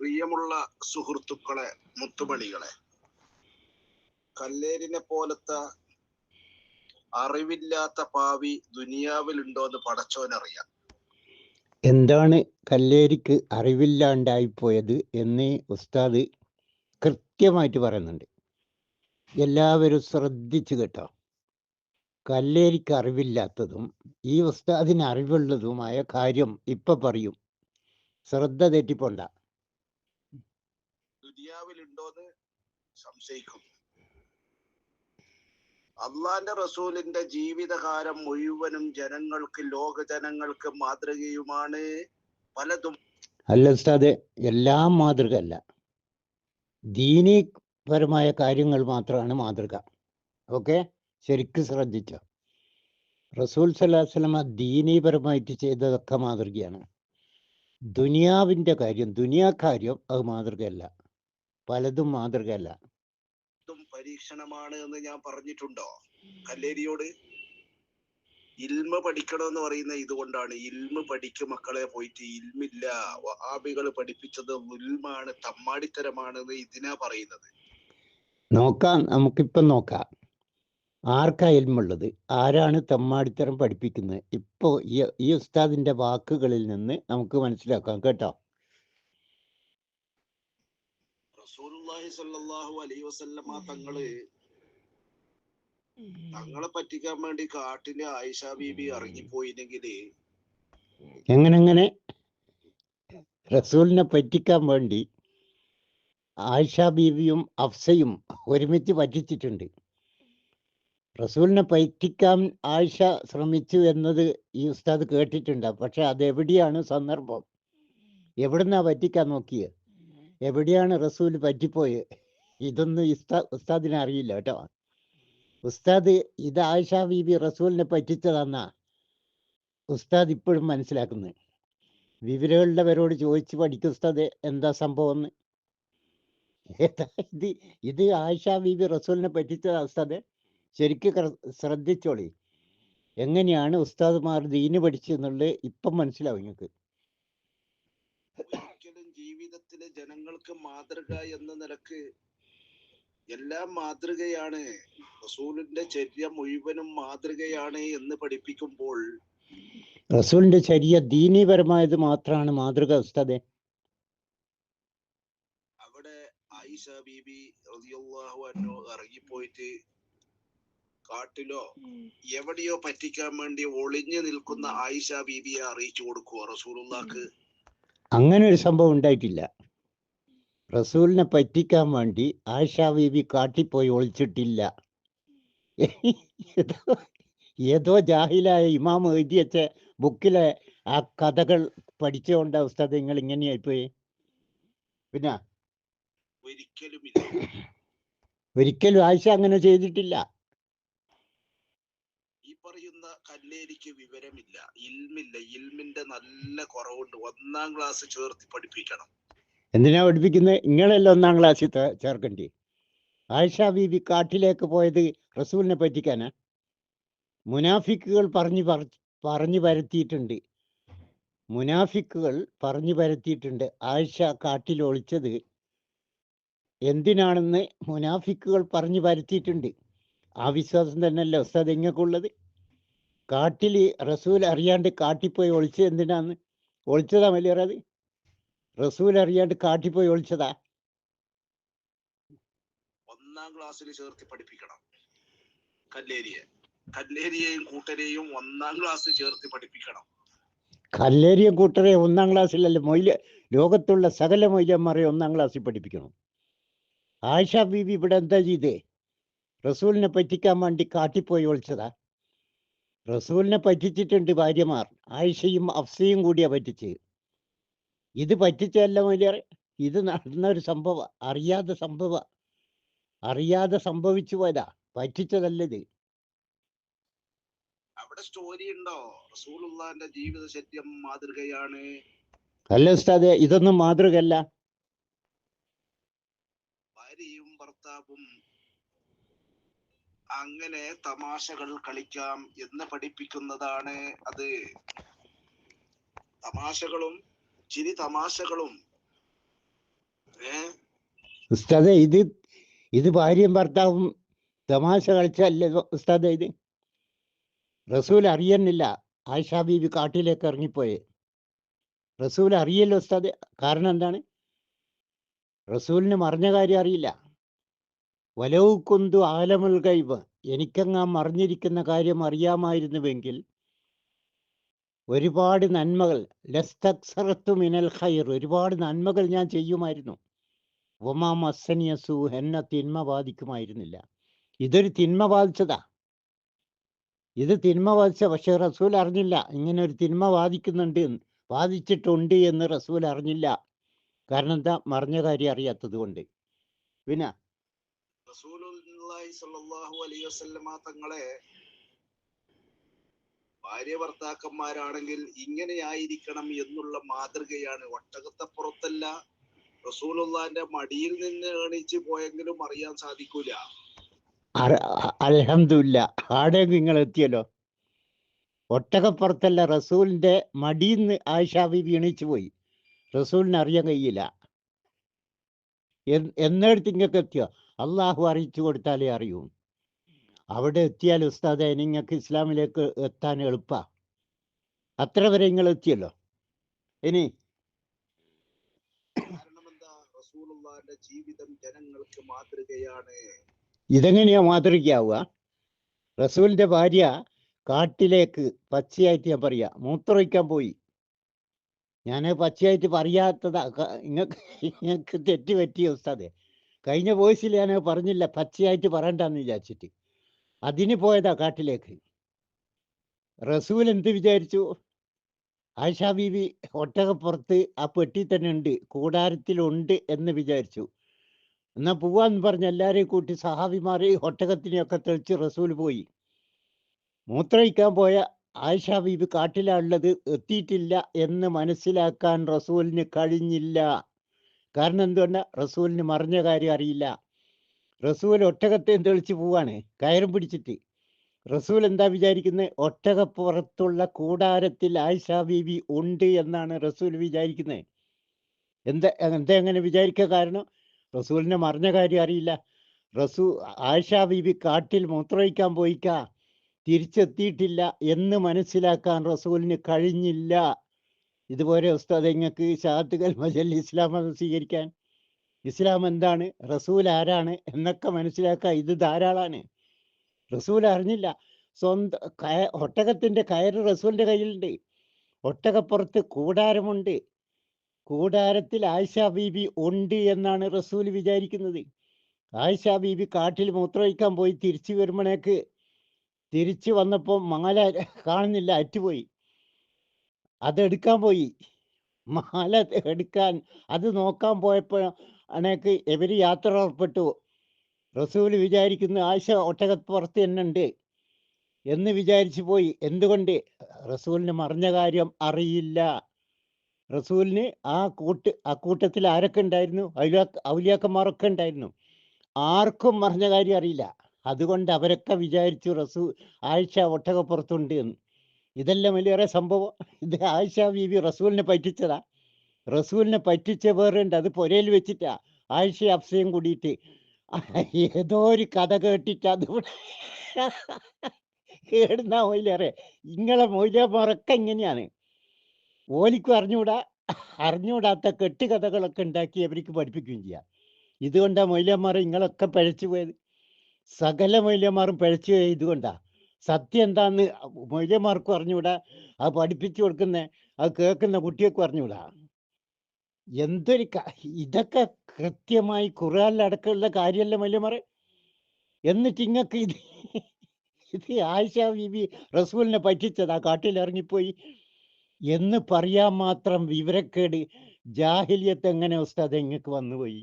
പ്രിയമുള്ള സുഹൃത്തുക്കളെ മുത്തുമണികളെ. കല്ലേരിനെ പോലത്തെ അറിവില്ലാത്ത പാവി ദുനിയാവിലുണ്ടോ എന്ന് പടച്ചോനറിയാം എന്താണ് കല്ലേരിക്ക് അറിവില്ലാണ്ടായിപ്പോയത് എന്ന് ഉസ്താദ് കൃത്യമായിട്ട് പറയുന്നുണ്ട്. എല്ലാവരും ശ്രദ്ധിച്ചു കേട്ടോ. കല്ലേരിക്ക് അറിവില്ലാത്തതും ഈ ഉസ്താദിന് അറിവുള്ളതുമായ കാര്യം ഇപ്പൊ പറയും. ശ്രദ്ധ തെറ്റിപ്പോണ്ട. ദുനിയാവിലുണ്ടോന്ന് സംശയിക്കും അള്ളാന്റെ റസൂലിന്റെ ജീവിതകാലം മുഴുവനും ജനങ്ങൾക്ക് ലോക ജനങ്ങൾക്ക് മാതൃകയുമാണ് പലതും. അല്ല ഉസ്താദെ എല്ലാം മാതൃക അല്ല. ദീനീപരമായ കാര്യങ്ങൾ മാത്രമാണ് മാതൃക. ഓക്കെ? ശരിക്കും ശ്രദ്ധിച്ചോ. റസൂൽ സല്ലാസ്ലമ ദീനീപരമായിട്ട് ചെയ്തതൊക്കെ മാതൃകയാണ്. ദുനിയാവിന്റെ കാര്യം ദുനിയാ കാര്യം അത് മാതൃകയല്ല. പലതും മാതൃകയല്ല. പരീക്ഷണമാണ് എന്ന് ഞാൻ പറഞ്ഞിട്ടുണ്ടോ? കല്ലേരിയോട്? ഇൽമ പഠിക്കണമെന്ന് പറയുന്ന ഇതുകൊണ്ടാണ്. ഇൽമ പഠിക്കും മക്കളെ പോയിട്ട്. ഇൽമില്ല. വഹാബികൾ പഠിപ്പിച്ചത് ഉൽമാണ് തമ്മാടിത്തരമാണ് എന്ന് ഇതിനാ പറയുന്നത്. നോക്കാം. നമുക്കിപ്പം നോക്കാം. ആർക്കാ ഇൽമുള്ളത്? ആരാണ് തമ്മാടിത്തരം പഠിപ്പിക്കുന്നത്? ഇപ്പോൾ ഈ ഈ ഉസ്താദിന്റെ വാക്കുകളിൽ നിന്ന് നമുക്ക് മനസ്സിലാക്കാം കേട്ടോ. റസൂലുള്ളാഹി സ്വല്ലല്ലാഹു അലൈഹി വസല്ലമ തങ്ങൾ തങ്ങളെ പറ്റിക്കാൻ വേണ്ടി കാട്ടിൽ ആയിഷ ബീബി ഇറങ്ങിപ്പോയില്ലെങ്കിൽ എങ്ങനെ എങ്ങനെ റസൂലിനെ പറ്റിക്കാൻ വേണ്ടി ആയിഷ ബീവിയും അഫ്സയും ഒരുമിച്ച് പറ്റിച്ചിട്ടുണ്ട്. റസൂലിനെ പറ്റിക്കാൻ ആയിഷ ശ്രമിച്ചു എന്നത് ഈ ഉസ്താദ് കേട്ടിട്ടുണ്ട്. പക്ഷെ അതെവിടെയാണ് സന്ദർഭം? എവിടുന്നാ പറ്റിക്കാൻ നോക്കിയത് എവിടെയാണ് റസൂൽ പറ്റിപ്പോയത് ഇതൊന്നും ഉസ്താ ഉസ്താദിനെ അറിയില്ല കേട്ടോ. ഉസ്താദ് ഇത് ആയിഷ ബീബി റസൂലിനെ പറ്റിച്ചതെന്നാ ഉസ്താദ് ഇപ്പോഴും മനസ്സിലാക്കുന്നത് വിവരമുള്ളവരോട് ചോദിച്ച് പഠിക്കും ഉസ്താദ് എന്താ സംഭവം എന്ന് ഇത്? ഇത് ആയിഷ ബീബി റസൂലിനെ പറ്റിച്ചതാ ഉസ്താദ്. ശരിക്കും ശ്രദ്ധിച്ചോളി. എങ്ങനെയാണ് ഉസ്താദ്മാർ ദീന് പഠിച്ചെന്നുള്ളത് ഇപ്പം മനസ്സിലാവും നിങ്ങൾക്ക് ജനങ്ങൾക്ക് മാതൃക എന്ന നിലയ്ക്ക് എല്ലാം മാതൃകയാണ്. റസൂലിന്റെ ചര്യ മുഴുവനും മാതൃകയാണ് എന്ന് പഠിപ്പിക്കുമ്പോൾ റസൂലിന്റെ ചര്യ ദീനീപരമായത് മാത്രമാണ് മാതൃക ഉസ്താദെ. അവിടെ ആയിഷ ബീബി റളിയല്ലാഹു അൻഹു ഇറങ്ങിപ്പോയിട്ട് കാട്ടിലോ എവിടെയോ പറ്റിക്കാൻ വേണ്ടി ഒളിഞ്ഞു നിൽക്കുന്ന ആയിഷ ബീബിയെ അറിയിച്ചു കൊടുക്കുവോ റസൂലുള്ളാക്ക്? അങ്ങനെ ഒരു സംഭവം ഉണ്ടായിട്ടില്ല. റസൂലിനെ പറ്റിക്കാൻ വേണ്ടി ആയിഷ ബീബി കാട്ടിപ്പോയി ഒളിച്ചിട്ടില്ല. ഏതോ ജാഹിലായ ഇമാം എഴുതി വെച്ച ബുക്കിലെ ആ കഥകൾ പഠിച്ചുകൊണ്ട് ഉസ്താദ് നിങ്ങൾ ഇങ്ങനെയായിപ്പോയി പിന്നെ? ഒരിക്കലും ഒരിക്കലും ആയിഷ അങ്ങനെ ചെയ്തിട്ടില്ല. ഈ പറയുന്ന കല്ലേരിക്ക് വിവരമില്ല ഇൽമില്ല. ഇൽമിന്റെ നല്ല കുറവുണ്ട്. ഒന്നാം ക്ലാസ് ചേർത്ത് പഠിപ്പിക്കണം. എന്തിനാ പഠിപ്പിക്കുന്നത് നിങ്ങളെല്ലാം ഒന്നാം ക്ലാസ്സിൽ ചേർക്കണ്ടേ. ആയിഷ ബീബി കാട്ടിലേക്ക് പോയത് റസൂലിനെ പറ്റിക്കാനാ. മുനാഫിക്കുകൾ പറഞ്ഞു പറഞ്ഞു പരത്തിയിട്ടുണ്ട്. മുനാഫിക്കുകൾ പറഞ്ഞു പരത്തിയിട്ടുണ്ട്. ആയിഷ കാട്ടിൽ ഒളിച്ചത് എന്തിനാണെന്ന് മുനാഫിക്കുകൾ പറഞ്ഞു പരത്തിയിട്ടുണ്ട്. ആ വിശ്വാസം തന്നെയല്ലേ ഉസ്താദ് ഇങ്ങക്കുള്ളത്? കാട്ടിൽ റസൂൽ അറിയാണ്ട് കാട്ടിൽ പോയി ഒളിച്ചത് എന്തിനാന്ന്? ഒളിച്ചതാ വലിയത് റസൂൽ അറിയാണ്ട് കാട്ടിപ്പോയി ഒളിച്ചതാ. ഒന്നാം ക്ലാസ്സിൽ ചേർത്തി പഠിപ്പിക്കണം. കല്ലേരിയെ. കല്ലേരിയെയും കൂട്ടരെയും ഒന്നാം ക്ലാസ് ചേർത്തി പഠിപ്പിക്കണം. കല്ലേരിയും കൂട്ടരെ ഒന്നാം ക്ലാസ്സിലല്ല മൊയ്ല ലോകത്തുള്ള സകല മൊയ്ലന്മാരെ ഒന്നാം ക്ലാസ്സിൽ പഠിപ്പിക്കണം. ആയിഷ ബീബി ഇവിടെ എന്താ ചെയ്തേ? റസൂലിനെ പറ്റിക്കാൻ വേണ്ടി കാട്ടിപ്പോയി ഒളിച്ചതാ. റസൂലിനെ പറ്റിച്ചിട്ടുണ്ട് ഭാര്യമാർ. ആയിഷയും അഫ്സയും കൂടിയാ പറ്റിച്ച് ഇത് പറ്റിച്ചല്ല മൊയ്ലേറെ ഇത് നടന്ന ഒരു സംഭവ അറിയാതെ സംഭവ അറിയാതെ സംഭവിച്ചു പോയതാ പറ്റിച്ചതല്ലത് അവിടെ സ്റ്റോറി ഉണ്ടോ? റസൂലുള്ളാന്റെ ജീവിത മാതൃകയാണ്. അല്ല ഉസ്താദെ ഇതൊന്നും മാതൃകയല്ല. ഭാര്യയും ഭർത്താവും അങ്ങനെ തമാശകൾ കളിക്കാം എന്ന് പഠിപ്പിക്കുന്നതാണ് അത്. തമാശകളും ചിരി തമാശകളും. ഇത് ഇത് ഭാര്യയും ഭർത്താവും തമാശ കളിച്ചല്ലേ ഉസ്താദെ ഇത്? റസൂൽ അറിയുന്നില്ല. ആയിഷാ ബീബി കാട്ടിലേക്ക് ഇറങ്ങിപ്പോയെ. റസൂൽ അറിയല്ലോ ഉസ്താദെ. കാരണം എന്താണ്? റസൂലിന് മറിഞ്ഞ കാര്യം അറിയില്ല. വലവ് കുന്തു ആലമുൽ ഗൈബ്. എനിക്കങ്ങാ മറിഞ്ഞിരിക്കുന്ന കാര്യം അറിയാമായിരുന്നുവെങ്കിൽ ഒരുപാട് നന്മകൾ. ലസ്തക്സറത്തു മിനൽ ഖൈർ. ഒരുപാട് നന്മകൾ ഞാൻ ചെയ്യുമായിരുന്നു. ഒമാ മസ്സനിയസു എന്നെ തിന്മ ബാധിക്കുമായിരുന്നില്ല. ഇതൊരു തിന്മ ബാധിച്ചതാ. ഇത് തിന്മ ബാധിച്ച പക്ഷെ റസൂൽ അറിഞ്ഞില്ല. ഇങ്ങനെ ഒരു തിന്മ ബാധിക്കുന്നുണ്ട് ബാധിച്ചിട്ടുണ്ട് എന്ന് റസൂൽ അറിഞ്ഞില്ല. കാരണം എന്താ? മറിഞ്ഞ കാര്യം അറിയാത്തത് കൊണ്ട്. പിന്നെ തങ്ങളെ ഭാര്യ ഭർത്താക്കന്മാരാണെങ്കിൽ ഇങ്ങനെയായിരിക്കണം എന്നുള്ള മാതൃകയാണ്. ഒട്ടകത്തപ്പുറത്തല്ല റസൂലുള്ളാന്റെ മടിയിൽ നിന്ന് എണീച്ച് പോയെങ്കിലും അറിയാൻ സാധിക്കൂല. അലഹമില്ല ആടെ നിങ്ങൾ എത്തിയല്ലോ? ഒട്ടകപ്പുറത്തല്ല റസൂലിന്റെ മടിയിന്ന് ആയിഷ ബീബി എണീച്ചു പോയി. റസൂലിനെ അറിയാൻ കഴിയില്ല. എന്നിടത്ത് ഇങ്ങക്ക് എത്തിയോ? അള്ളാഹു അറിയിച്ചു കൊടുത്താലേ അറിയൂ. അവിടെ എത്തിയാൽ ഉസ്താദെ നിങ്ങൾക്ക് ഇസ്ലാമിലേക്ക് എത്താൻ എളുപ്പ. അത്ര വരെ നിങ്ങൾ എത്തിയല്ലോ. ഇനി ജീവിതം ജനങ്ങൾക്ക് മാതൃകയാണ്. ഇതെങ്ങനെയാ മാതൃകയാവുക? റസൂലിന്റെ ഭാര്യ കാട്ടിലേക്ക് പച്ചയായിട്ട് ഞാൻ പറയാ. മൂത്രമൊഴിക്കാൻ പോയി. ഞാൻ പച്ചയായിട്ട് പറയാത്തതാ. നിങ്ങൾക്ക് നിങ്ങൾക്ക് തെറ്റ് പറ്റിയ ഉസ്താദെ. കഴിഞ്ഞ വോയിസിൽ ഞാൻ പറഞ്ഞില്ല. പച്ചയായിട്ട് പറയണ്ടെന്ന് വിചാരിച്ചിട്ട്. അതിന് പോയതാ കാട്ടിലേക്ക്. റസൂൽ എന്ത് വിചാരിച്ചു? ആയിഷ ബീവി ഒട്ടകപ്പുറത്ത് ആ പെട്ടി തന്നെ ഉണ്ട് കൂടാരത്തിലുണ്ട് എന്ന് വിചാരിച്ചു. എന്നാ പോവാന്ന് പറഞ്ഞ് എല്ലാരെയും കൂട്ടി സഹാബിമാരെ ഒട്ടകത്തിനെയൊക്കെ തെളിച്ച് റസൂൽ പോയി. മൂത്രയിക്കാൻ പോയ ആയിഷ ബീബി കാട്ടിലുള്ളത് എത്തിയിട്ടില്ല എന്ന് മനസ്സിലാക്കാൻ റസൂലിന് കഴിഞ്ഞില്ല. കാരണം എന്തുകൊണ്ടാ റസൂലിന് മറിഞ്ഞ കാര്യം അറിയില്ല. റസൂൽ ഒട്ടകത്തെയും തെളിച്ച് പോവാണ്. കയറും പിടിച്ചിട്ട്. റസൂൽ എന്താ വിചാരിക്കുന്നത് ഒട്ടകപ്പുറത്തുള്ള കൂടാരത്തിൽ ആയിഷ ബീബി ഉണ്ട് എന്നാണ് റസൂൽ വിചാരിക്കുന്നത് എന്താ എന്താ എങ്ങനെ വിചാരിക്കുക കാരണം? റസൂലിനെ മറിഞ്ഞ കാര്യം അറിയില്ല. റസൂ ആയിഷ ബീബി കാട്ടിൽ മൂത്രയിക്കാൻ പോയിക്കാ. തിരിച്ചെത്തിയിട്ടില്ല എന്ന് മനസ്സിലാക്കാൻ റസൂലിന് കഴിഞ്ഞില്ല. ഇതുപോലെ ഉസ്താദ് നിങ്ങൾക്ക് ഷാത്തുകൽ മജൽ മതം സ്വീകരിക്കാൻ ഇസ്ലാം എന്താണ്? റസൂൽ ആരാണ്? എന്നൊക്കെ മനസ്സിലാക്കുക ഇത് ധാരാളാണ്. റസൂൽ അറിഞ്ഞില്ല. സ്വന്തം കയ ഒട്ടകത്തിന്റെ കയറ് റസൂലിന്റെ കയ്യിലുണ്ട്. ഒട്ടകപ്പുറത്ത് കൂടാരമുണ്ട്. കൂടാരത്തിൽ ആയിഷ ബീബി ഉണ്ട് എന്നാണ് റസൂൽ വിചാരിക്കുന്നത്. ആയിഷ ബീബി കാട്ടിൽ മൂത്രമൊഴിക്കാൻ പോയി തിരിച്ചു വരുമ്പോഴേക്ക് തിരിച്ചു വന്നപ്പോൾ മാല കാണുന്നില്ല അറ്റുപോയി. അതെടുക്കാൻ പോയി. മാല എടുക്കാൻ അത് നോക്കാൻ പോയപ്പോൾ അണേക്ക് എവര് യാത്ര പുറപ്പെട്ടു റസൂൽ വിചാരിക്കുന്ന ആയിഷ ഒട്ടകപ്പുറത്ത് തന്നെ ഉണ്ട് എന്ന് വിചാരിച്ചു പോയി. എന്തുകൊണ്ട്? റസൂലിന് മറിഞ്ഞ കാര്യം അറിയില്ല. റസൂലിന് ആ കൂട്ട് ആ കൂട്ടത്തിൽ ആരൊക്കെ ഉണ്ടായിരുന്നു? ഔലിയാക്കന്മാരൊക്കെ ഉണ്ടായിരുന്നു. ആർക്കും മറിഞ്ഞ കാര്യം അറിയില്ല. അതുകൊണ്ട് അവരൊക്കെ വിചാരിച്ചു റസൂ ആയിഷ ഒട്ടകപ്പുറത്തുണ്ട്. എന്ന് ഇതെല്ലാം വലിയേറെ സംഭവം. ഇത് ആയിഷ ബീവി റസൂലിനെ പറ്റിച്ചതാ. റസൂലിനെ പറ്റിച്ച വേറുണ്ട് അത് പുരയിൽ വെച്ചിട്ടാ. ആയിഷ അഫ്സയും കൂടിയിട്ട്. ഏതോ ഒരു കഥ കേട്ടിട്ട് അത് കേടുന്ന മൊയിലേറെ ഇങ്ങളെ മൊയിലേമാരൊക്കെ ഇങ്ങനെയാണ്. ഓലിക്കും അറിഞ്ഞുകൂടാ അറിഞ്ഞുകൂടാത്ത കെട്ടുകഥകളൊക്കെ ഉണ്ടാക്കി അവർക്ക് പഠിപ്പിക്കുകയും ചെയ്യാം. ഇതുകൊണ്ടാ മൊയിലന്മാർ ഇങ്ങളൊക്കെ പഴച്ചു പോയത്. സകല മൊയിലന്മാരും പഴച്ചു പോയത് ഇതുകൊണ്ടാ. സത്യം എന്താന്ന് മൊയിലന്മാർക്കും അറിഞ്ഞുകൂടാ അത് പഠിപ്പിച്ചു കൊടുക്കുന്ന അത് കേൾക്കുന്ന കുട്ടികൾക്കും അറിഞ്ഞുകൂടാ എന്തൊരു ഇതൊക്കെ കൃത്യമായി ഖുറാനിലടക്കമുള്ള കാര്യമല്ല മൊയിലന്മാരെ എന്നിട്ട് ഇങ്ങക്ക് ഇത് ഇത് ആയിഷ ബീബി റസൂലിനെ പറ്റിച്ചതാ കാട്ടിൽ ഇറങ്ങിപ്പോയി. എന്ന് പറയാൻ മാത്രം വിവരക്കേട് ജാഹിലിയത്ത് എങ്ങനെ ഉസ്താദ് ഇങ്ങക്ക് വന്നുപോയി?